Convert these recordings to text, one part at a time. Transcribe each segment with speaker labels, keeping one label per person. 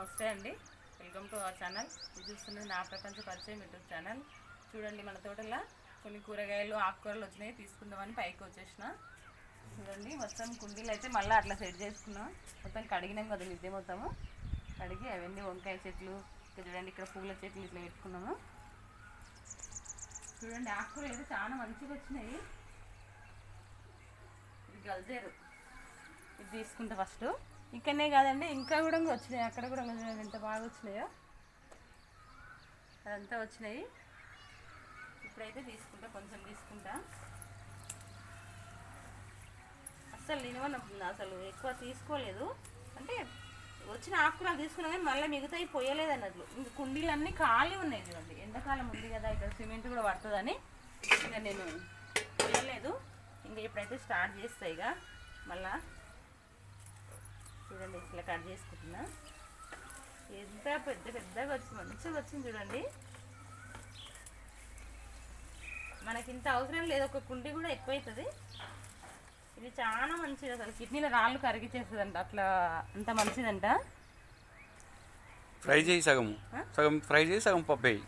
Speaker 1: నమస్తే అండి. Welcome to our channel ఇది చూస్తున్నది నా ప్రపంచ పరిచయం యూట్యూబ్ ఛానల్ చూడండి మన తోటలో కొన్ని కూరగాయలు ఆకుకూరలు వచ్చినాయి తీసుకుందామని పైకి వచ్చేసిన. చూడండి మొత్తం కుండీలు అయితే మళ్ళీ అట్లా సెట్ చేసుకున్నాం. మొత్తం కడిగినాం కదా మిద్దె మొత్తము. కడిగి అవన్నీ వంకాయ చెట్లు చూడండి ఇక్కడ పూల చెట్లు ఇట్లా పెట్టుకున్నాము. చూడండి ఆకుకూరలు అయితే చాలా మంచిగా వచ్చినాయి. ఇది గల్జేరు. ఇది తీసుకుంటా ఫస్ట్ ఇక్కడనే కాదండి ఇంకా కూడా వచ్చినాయి అక్కడ కూడా చూడండి ఎంత బాగా వచ్చినాయో. అదంతా వచ్చినాయి. ఇప్పుడైతే తీసుకుంటా కొంచెం తీసుకుంటా. అసలు నేను అసలు ఎక్కువ తీసుకోలేదు. అంటే వచ్చిన ఆకుకూరలు తీసుకున్నా కానీ మళ్ళీ మిగతాయి పోయలేదు అన్నట్లు ఇంక కుండీలన్నీ ఖాళీ ఉన్నాయి చూడండి. ఎండాకాలం ఉంది కదా ఇక్కడ సిమెంట్ కూడా పడుతుందని. ఇంకా నేను పోయలేదు ఇంకా ఇప్పుడైతే స్టార్ట్ చేస్తా ఇక. మళ్ళీ చూడండి ఇట్లా కట్ చేసుకుంటున్నా. ఎంత పెద్ద పెద్దగా వచ్చింది మంచిగా వచ్చింది చూడండి. మనకి ఇంత అవసరం లేదు ఒక కుండి కూడా ఎక్కువైతుంది. ఇది చాలా మంచిది అసలు. కిడ్నీలో రాళ్ళు కరిగిచేస్తుందంట అట్లా అంత మంచిదంట.
Speaker 2: ఫ్రై చేయి సగము
Speaker 1: ఆ?
Speaker 2: సగం ఫ్రై చేసి సగం పప్పు వేయి.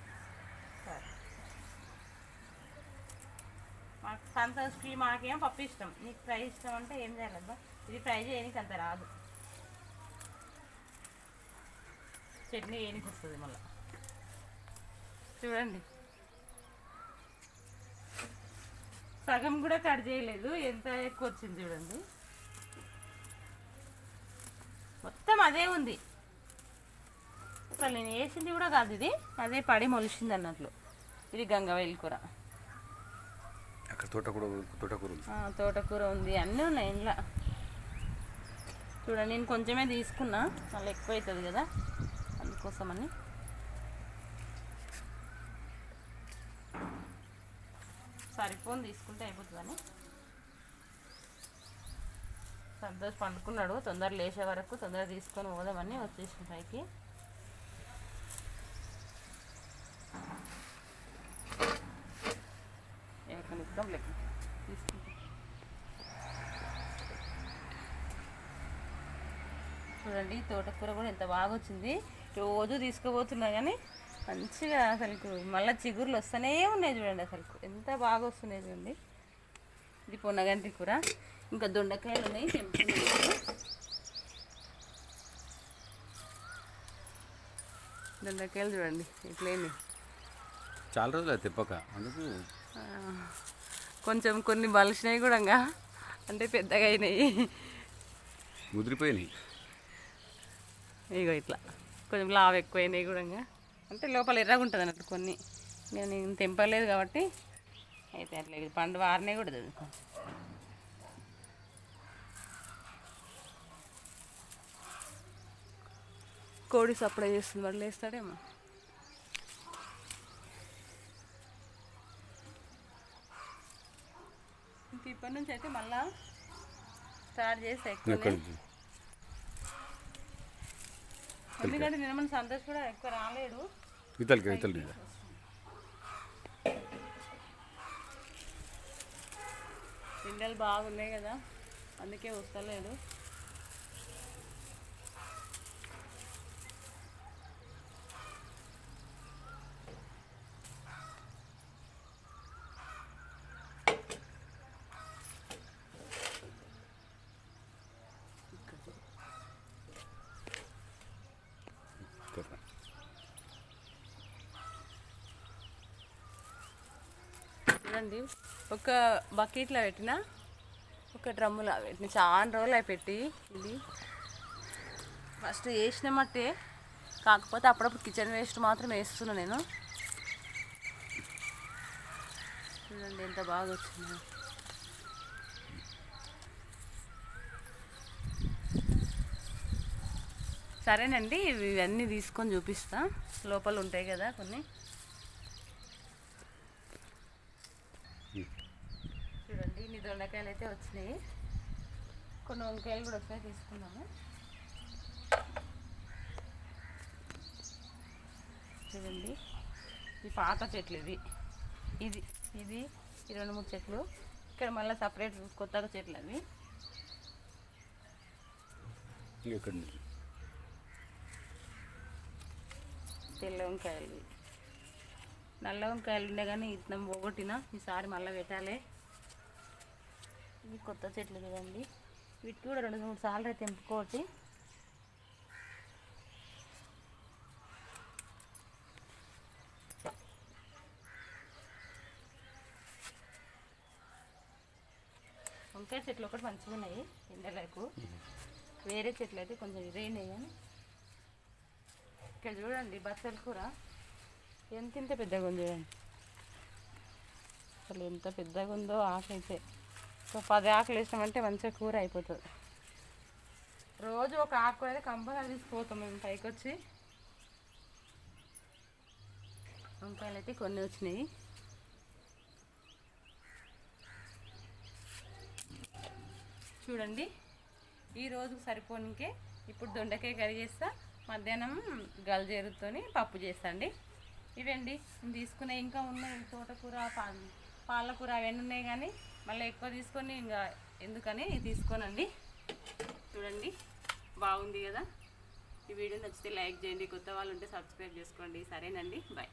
Speaker 1: మాకు సంతోష్కి మాకేం పప్పు ఇష్టం. నీకు ఫ్రై ఇష్టం అంటే ఏం చేయాలబ్బా? ఇది ఫ్రై చేయడానికి అంత రాదు. చట్నీ వేయనికి వస్తుంది మళ్ళీ? చూడండి. సగం కూడా కట్ చేయలేదు ఎంత ఎక్కువ వచ్చింది చూడండి. మొత్తం అదే ఉంది. అసలు నేను వేసింది కూడా కాదు ఇది అదే పడి మొలిచింది అన్నట్లు. ఇది గంగవైల్ కూర.
Speaker 2: అక్కడ తోటకూర తోటకూర
Speaker 1: తోటకూర ఉంది అన్నీ ఉన్నాయి ఇంట్లో. చూడండి నేను కొంచెమే తీసుకున్నా మళ్ళీ ఎక్కువ అవుతుంది కదా. కోసమని సరిపోని తీసుకుంటే అయిపోతుందని. సంతోష్ పండుకున్నాడు తొందర లేచే వరకు తొందర తీసుకొని పోదామని వచ్చేసిన పైకి. ఎక్కడ ఇద్దాం లెక్క తీసుకుంటాం. చూడండి తోటకూర కూడా ఎంత బాగా వచ్చింది రోజు తీసుకుపోతున్నా కానీ మంచిగా అసలు మళ్ళీ చిగుర్లు వస్తూనే ఉన్నాయి చూడండి అసలు ఎంత బాగా వస్తున్నాయి చూడండి. ఇది పొన్నగంటి కూర. ఇంకా దొండకాయలు ఉన్నాయి దొండకాయలు చూడండి ఇట్లేని
Speaker 2: చాలా రోజులు తిప్పక అందుకు
Speaker 1: కొంచెం కొన్ని బలిసినాయి కూడా ఇంకా. అంటే పెద్దగా అయినాయి.
Speaker 2: ముదిరిపోయినాయి.
Speaker 1: ఇగో ఇట్లా. కొంచెం లావు ఎక్కువైనాయి కూడా ఇంకా. అంటే లోపల ఎర్రగా ఉంటుంది అన్నట్టు కొన్ని నేను నేను తెంపలేదు కాబట్టి అయితే అట్లా ఇది పండు వారినే కూడా అది. కోడి సప్లై చేస్తుంది వాళ్ళు వేస్తాడేమో ఇంక ఇప్పటి నుంచి అయితే మళ్ళా స్టార్ట్ చేసి ఎక్కువ ఎందుకంటే నిన్న మన సంతోష్ కూడా ఎక్కువ రాలేడు.
Speaker 2: ఇతలకి
Speaker 1: ఎండలు బాగున్నాయి కదా అందుకే వస్తలేడు. చూడండి. ఒక బకెట్లో పెట్టిన ఒక డ్రమ్ములో పెట్టిన. చాలా రోజులు అవి పెట్టి ఇది. ఫస్ట్ వేసిన మట్టే కాకపోతే అప్పుడప్పుడు కిచెన్ వేస్ట్ మాత్రం వేస్తున్నా నేను. చూడండి ఎంత బాగా వచ్చిందో. సరేనండి ఇవి ఇవన్నీ తీసుకొని చూపిస్తా. లోపల ఉంటాయి కదా కొన్ని. చూడండి ఇన్ని దొండకాయలు అయితే వచ్చినాయి. కొన్ని వంకాయలు కూడా వచ్చినాయి తీసుకున్నాము చూడండి ఈ పాత చెట్లు ఇది ఇది ఇది ఈ రెండు మూడు చెట్లు. ఇక్కడ మళ్ళీ సపరేట్ కొత్తగా చెట్లు అవి. తెల్ల వంకాయలు. నల్ల వంకాయలు ఉండే కానీ ఇతనం పోగొట్టిన ఈసారి మళ్ళీ పెట్టాలి. ఇవి కొత్త చెట్లు కదండి. వీటికి కూడా రెండు మూడు సార్లు అయితే తెంపుకోవచ్చు. వంకాయ చెట్లు ఒకటి మంచిగా ఉన్నాయి ఎండలకు. వేరే చెట్లు అయితే కొంచెం ఇదైనాయి కానీ ఇక్కడ చూడండి బచ్చల కూర. ఎంత ఇంత పెద్దగా ఉంది చూడండి అసలు ఎంత పెద్దగా ఉందో ఆకు అయితే ఒక పది ఆకులు వేసినామంటే మంచిగా కూర అయిపోతుంది. రోజు ఒక ఆకు అయితే కంపల్సరీ తీసుకుపోతాం మేము పైకి వచ్చి వంకాయలు అయితే కొన్ని వచ్చినాయి. చూడండి ఈ రోజుకు సరిపోనికే ఇప్పుడు దొండకాయ కర్రీ చేస్తా. మధ్యాహ్నం గల్జేరుతోని పప్పు చేస్తా అండి. ఇవండి. తీసుకునే ఇంకా ఉన్నాయి. తోటకూర పాలకూర అవన్నీ ఉన్నాయి కానీ మళ్ళీ ఎక్కువ తీసుకొని ఇంకా ఎందుకని తీసుకోనండి. చూడండి. బాగుంది కదా. ఈ వీడియో నచ్చితే లైక్ చేయండి. కొత్త వాళ్ళు ఉంటే సబ్స్క్రైబ్ చేసుకోండి. సరేనండి. బాయ్.